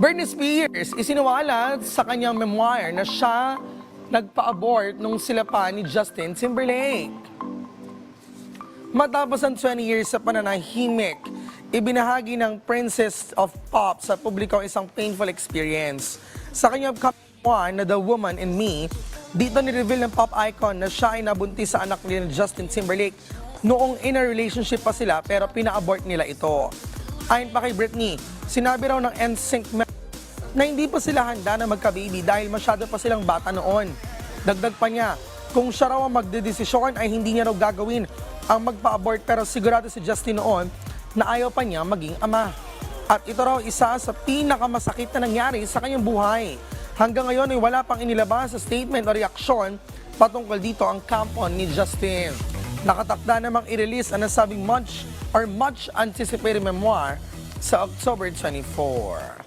Britney Spears isiniwalat sa kanyang memoir na siya nagpa-abort nung sila pa ni Justin Timberlake. Matapos ang 20 years sa pananahimik, ibinahagi ng Princess of Pop sa publiko ang isang painful experience. Sa kanyang kapwa na The Woman in Me, dito ni-reveal ng pop icon na siya ay nabuntis sa anak ni Justin Timberlake noong in a relationship pa sila pero pina-abort nila ito. Ayon pa kay Britney, sinabi raw ng NSYNC na hindi pa sila handa na magka-baby dahil masyado pa silang bata noon. Dagdag pa niya, kung siya raw ang magdedesisyon ay hindi niya raw gagawin ang magpa-abort pero sigurado si Justin noon na ayaw pa niya maging ama. At ito raw isa sa pinakamasakit na nangyari sa kanyang buhay. Hanggang ngayon ay wala pang inilabas sa statement o reaksyon patungkol dito ang kampo ni Justin. Nakatakda namang i-release ang nasabing much or much anticipated memoir sa October 24.